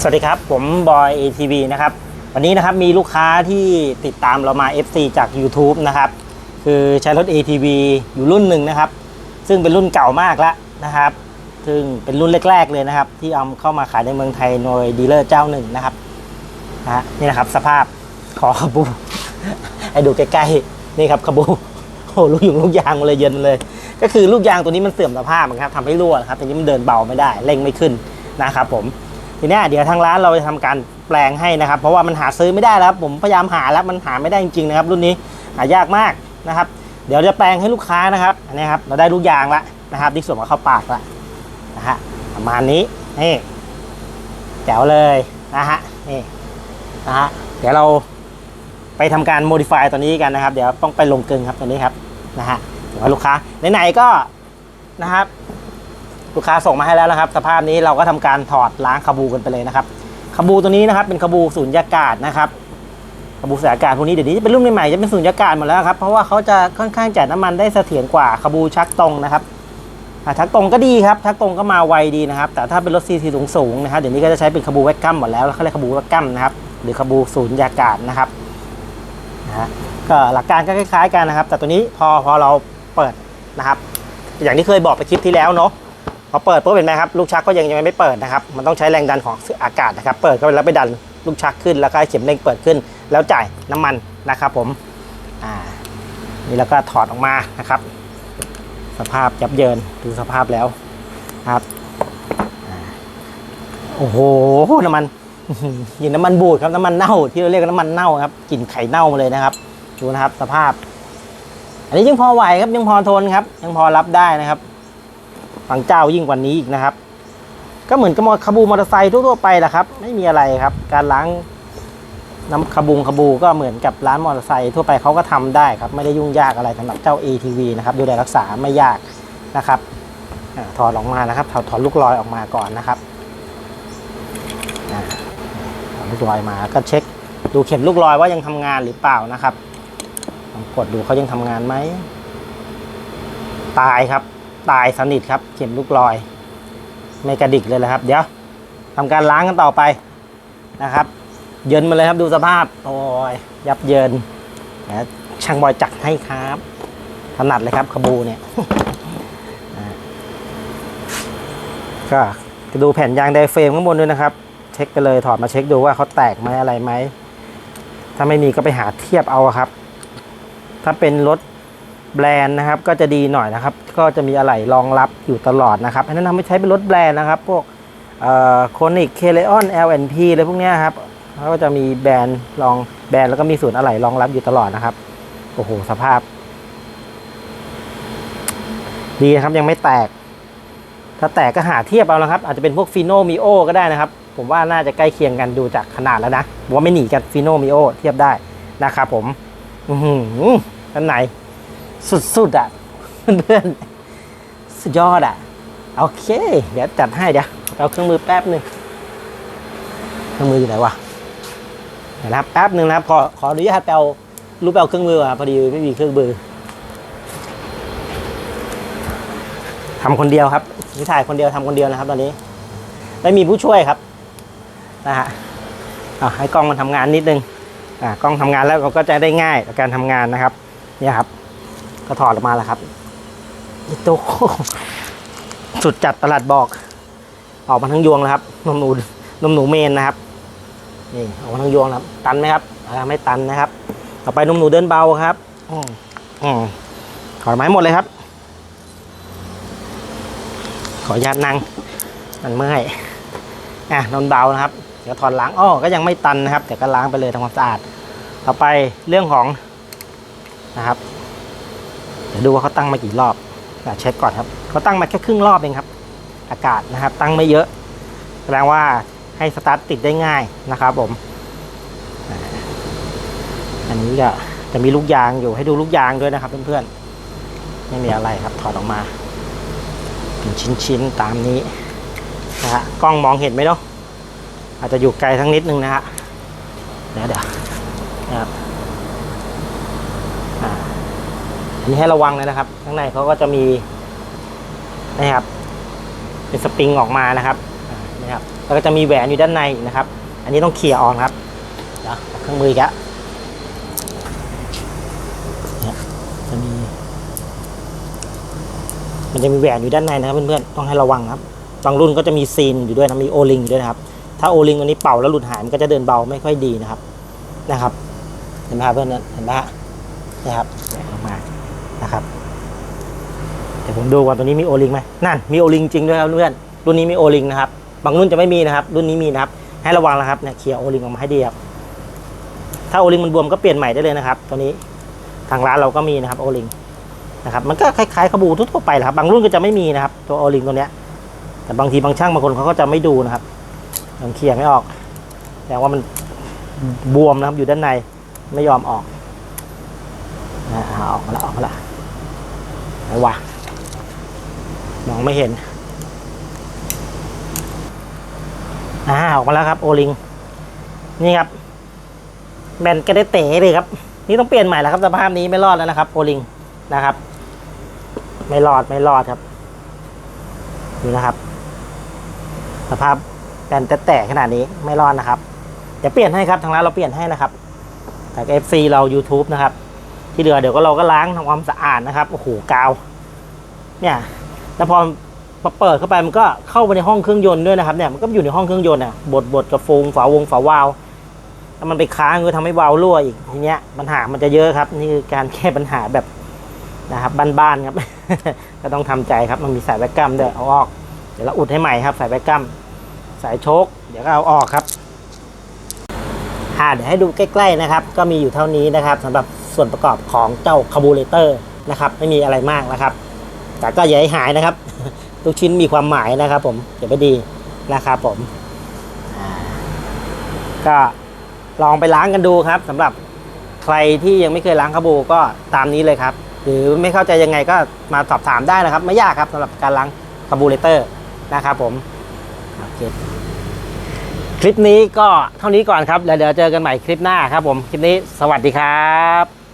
สวัสดีครับ ผมบอย ATV นะครับ วันนี้นะครับมีลูกค้าที่ติดตามเรามา FC จาก YouTube นะครับ คือใช้รถ ATV อยู่รุ่นหนึ่งนะครับ ซึ่งเป็นรุ่นเก่ามากแล้วนะครับ ซึ่งเป็นรุ่นแรกๆเลยนะครับ ที่เอาเข้ามาขายในเมืองไทยโดยดีลเลอร์เจ้าหนึ่งนะครับนะนี่นะครับสภาพขอขบูให้ดูใกล้ๆนี่ครับขบูโอ้ลูกยุงลูกยางมาเลยเย็นเลย ก็คือลูกยางตัวนี้มันเสื่อมสภาพนะครับทำให้รั่วนะครับทีนี้มันเดินเบาไม่ได้เร่งไม่ขึ้นนะครับผม ทีนี้เดี๋ยวทางร้านเราจะทำการแปลงให้นะครับ เพราะว่ามันหาซื้อไม่ได้แล้วผมพยายามหาแล้วมันหาไม่ได้จริงๆนะครับ รุ่นนี้หายากมากนะครับ เดี๋ยวจะแปลงให้ลูกค้านะครับอันนี้ครับเราได้ลูกยางล้วนะครับที่ส่วนมาเข้าปากล้วนะฮะประมาณนี้นี่แจ๋วเลยนะฮะนี่นะฮะเดี๋ยวเราไปทำการ modify ตัวนี้กันนะครับ เดี๋ยวต้องไปลงกลึงครับตัวนี้ครับนะฮะเดี๋ยวลูกค้าไหนๆก็นะครับ ลูกค้าส่งมาให้แล้วนะครับ สภาพนี้เราก็ทำการถอดล้างคาบูกันไปเลยนะครับคาบูตัวนี้นะครับเป็นคาบูสูญญากาศนะครับคาบูสูญญากาศพวกนี้เดี๋ยวนี้จะเป็นรุ่นใหม่ๆจะเป็นสูญญากาศหมดแล้วครับเพราะว่าเขาจะค่อนข้างจ่ายน้ำมันได้เสถียรกว่าคาบูชักตรงนะครับชักตรงก็ดีครับชักตรงก็มาไวดีนะครับ แต่ถ้าเป็นรถซีซีสูงๆนะครับเดี๋ยวนี้ก็จะใช้เป็นคาบูแวกกัมหมดแล้วเขาเรียกคาบูแวกกัมนะครับหรือคาบูสูญญากาศนะครับนะฮะก็หลักการก็คล้ายๆกันนะครับ แต่ตัวนี้พอพอเราเปิดนะครับ อย่างที่เคยบอกไปคลิปที่แล้วเนาะ อเปิดปุ๊บเห็นไหมครับลูกชักก็ยังยังไม่เปิดนะครับมันต้องใช้แรงดันของอากาศนะครับเปิดเข้าไปแล้วไปดันลูกชักขึ้นแล้วก็ให้เข็มเร่งเปิดขึ้น แล้วจ่ายน้ำมันนะครับผมอ่านี่แล้วก็ถอดออกมานะครับ สภาพยับเยินดูสภาพแล้วครับอโอ้โหน้ำมันอื้อหือกลิ่นน้ำมันบูดครับน้ำมันเน่าที่เราเรียกน้ำมันเน่าครับกลิ่นไข่เน่ามาเลยนะครับ ดูนะครับสภาพ อันนี้ยังพอไหวครับยังพอทนครับ ยังพอรับได้นะครับ บางเจ้ายิ่งกว่านี้อีกนะครับ ก็เหมือนกับมอคบูมอเตอร์ไซค์ทั่วๆไปแหละครับ ไม่มีอะไรครับ การล้างน้ำคาบุงคาบูก็เหมือนกับร้านมอเตอร์ไซค์ทั่วไปเขาก็ทำได้ครับ ไม่ได้ยุ่งยากอะไรสำหรับเจ้า ATV นะครับดูแลรักษาไม่ยากนะครับอถอดออกมานะครับถอดถอดลูกลอยออกมาก่อนนะครับถอดลูกลอยมาก็เช็ค ดูเข็มลูกลอยว่ายังทำงานหรือเปล่านะครับกดดูเขายังทำงานไหมตายครับ ตายสนิทครับ เข็มลูกลอย ไม่กระดิกเลยแหละครับ เดี๋ยวทำการล้างกันต่อไปนะครับ เยินมาเลยครับดูสภาพ โอ้ยยับเยินนะช่างบอยจัดให้ครับถนัดเลยครับขบูเนี่ยก็ดูแผ่นยางไดเฟรมข้างบนด้วยนะครับ เช็คไปเลยถอดมาเช็คดูว่าเขาแตกไหมอะไรไหม ถ้าไม่มีก็ไปหาเทียบเอาครับ ถ้าเป็นรถ แบรนด์นะครับ ก็จะดีหน่อยนะครับ ก็จะมีอะไหล่รองรับอยู่ตลอดนะครับแนะนำให้ใช้เป็นรถแบรนด์นะครับ พวกโคนิกเคเลออน LNP อะไรพวกนี้ครับเขาก็จะมีแบรนด์รองแบรนด์แล้วก็มีศูนย์อะไหล่รองรับอยู่ตลอดนะครับ โอ้โห สภาพ ดีนะครับยังไม่แตก ถ้าแตกก็หาเทียบเอานะครับ อาจจะเป็นพวกฟิโนมิโอก็ได้นะครับ ผมว่าน่าจะใกล้เคียงกันดูจากขนาดแล้วนะว่าไม่หนีกับฟิโนมิโอเทียบได้นะครับผม อือหือด้านใน สุดๆอะเพื่อนๆสุดยอดอะ โอเค เดี๋ยวจัดให้เดี๋ยวเอาเครื่องมือแป๊บหนึ่งเครื่องมืออยู่ไหนวะนะครับแป๊บหนึ่งนะครับขอขออนุญาตไปเอารูปไปเอาเครื่องมืออะพอดีไม่มีเครื่องมือทำคนเดียวครับนี่ถ่ายคนเดียวทำคนเดียวนะครับ ตอนนี้ไม่มีผู้ช่วยครับนะฮะอะให้กล้องมันทำงานนิดนึงอะกล้องทำงานแล้วเราก็จะได้ง่ายต่อการทำงานนะครับเนี่ยครับ ก็ถอดออกมาแล้วครับนี่โตสุดจัดตลาดบอก ออกมาทั้งยวงแล้วครับนมหนูนมหนูเมนนะครับนี่ออกมาทั้งยวงแล้วครับ ตันไหมครับไม่ตันนะครับ ต่อไปนมหนูเดินเบาครับอืมอืมถอดไม้หมดเลยครับ ขออนุญาตนั่งมันเมื่อยอะนมเบานะครับเดี๋ยวถอดล้างอ้อก็ยังไม่ตันนะครับแต่ก็ล้างไปเลยทำความสะอาด ต่อไปเรื่องของนะครับ ดี๋ยวดูว่าเขาตั้งมากี่รอบเช็คก่อนครับเขาตั้งมาแค่ครึ่งรอบเองครับ อากาศนะครับ ตั้งไม่เยอะ แสดงว่าให้สตาร์ทติดได้ง่ายนะครับผม อันนี้ก็จะมีลูกยางอยู่ให้ดูลูกยางด้วยนะครับเพื่อนๆ ไม่มีอะไรครับถอดออกมาเป็นชิ้นๆตามนี้นะฮะกล้องมองเห็นไหมเนาะอาจจะอยู่ไกลทั้งนิดนึงนะฮะเดี๋ยวเดี๋ยวนะครับ อันนี้ให้ระวังเลยนะครับ ข้างในเขาก็จะมีนะครับ เป็นสปริงออกมานะครับนี่ครับ แล้วก็จะมีแหวนอยู่ด้านในนะครับ อันนี้ต้องเคลียร์ออกครับเดี๋ยวเอาเครื่องมืออีกแล้วจะมี มันจะมีแหวนอยู่ด้านในนะครับเพื่อนๆ ต้องให้ระวังครับ บางรุ่นก็จะมีซีนอยู่ด้วยนะมีโอลิงอยู่ด้วยนะครับ ถ้าโอลิงตัวนี้เป่าแล้วหลุดหายมันก็จะเดินเบาไม่ค่อยดีนะครับ นะครับ เห็นไหมครับเพื่อนๆเห็นไหมฮะนะครับออกมา นะครับ เดี๋ยวผมดูว่าตัวนี้มีโอลิงไหมนั่นมีโอลิงจริงด้วยครับเพื่อนรุ่นนี้มีโอลิงนะครับ บางรุ่นจะไม่มีนะครับ รุ่นนี้มีนะครับ ให้ระวังนะครับเนี่ยเคลียร์โอลิงออกมาให้ดีครับ ถ้าโอลิงมันบวมก็เปลี่ยนใหม่ได้เลยนะครับ ตัวนี้ทางร้านเราก็มีนะครับโอลิงนะครับ มันก็คล้ายๆขบูทั่วๆไปแหละครับ บางรุ่นก็จะไม่มีนะครับ ตัวโอลิงตัวเนี้ย แต่บางทีบางช่างบางคนเขาก็จะไม่ดูนะครับยังเคลียร์ไม่ออกแสดงว่ามันบวมนะครับอยู่ด้านในไม่ยอมออกนะเอาออกมาละออกมาละ ไหนวะมองไม่เห็น อ่า ออกมาแล้วครับ โอลิง นี่ครับแบนกระไดเต๋เลยครับ นี่ต้องเปลี่ยนใหม่แล้วครับสภาพนี้ไม่รอดแล้วนะครับ โอลิงนะครับ ไม่รอดไม่รอดครับนี่นะครับ สภาพแบนแตะๆขนาดนี้ไม่รอดนะครับ เดี๋ยวเปลี่ยนให้ครับทางร้านเราเปลี่ยนให้นะครับจาก FC เรา YouTube นะครับ ที่เหลือเดี๋ยวก็เราก็ล้างทำความสะอาดนะครับโอ้โหกาว เนี่ยแล้วพอพอเปิดเข้าไปมันก็เข้าไปในห้องเครื่องยนต์ด้วยนะครับเนี่ยมันก็อยู่ในห้องเครื่องยนต์อะบดบดกับฟงฝาวงฝาวาล์วถ้ามันไปค้างก็ทำให้วาล์วรั่วอีกทีเนี้ยปัญหามันจะเยอะครับ นี่คือการแก้ปัญหาแบบนะครับบ้านๆครับก็ต้องทำใจครับมันมีสายแบกกัมด้วยเอาออกเดี๋ยวเราอุดให้ใหม่ครับ สายแบกกัมสายโชคเดี๋ยวก็เอาออกครับอ่าเดี๋ยวให้ดูใกล้ ๆนะครับ ก็มีอยู่เท่านี้นะครับสำหรับ ส่วนประกอบของเจ้าคาบูเรเตอร์นะครับไม่มีอะไรมากนะครับ แต่ก็อย่าให้หายนะครับ ทุกชิ้นมีความหมายนะครับ ผมเก็บไว้ดีนะครับผมก็ลองไปล้างกันดูครับสำหรับใครที่ยังไม่เคยล้างคาบูก็ตามนี้เลยครับ หรือไม่เข้าใจยังไงก็มาสอบถามได้นะครับ ไม่ยากครับสำหรับการล้างคาบูเรเตอร์นะครับผมโอเคคลิปนี้ก็เท่านี้ก่อนครับแล้วเดี๋ยวเจอกันใหม่คลิปหน้าครับผม คลิปนี้สวัสดีครับ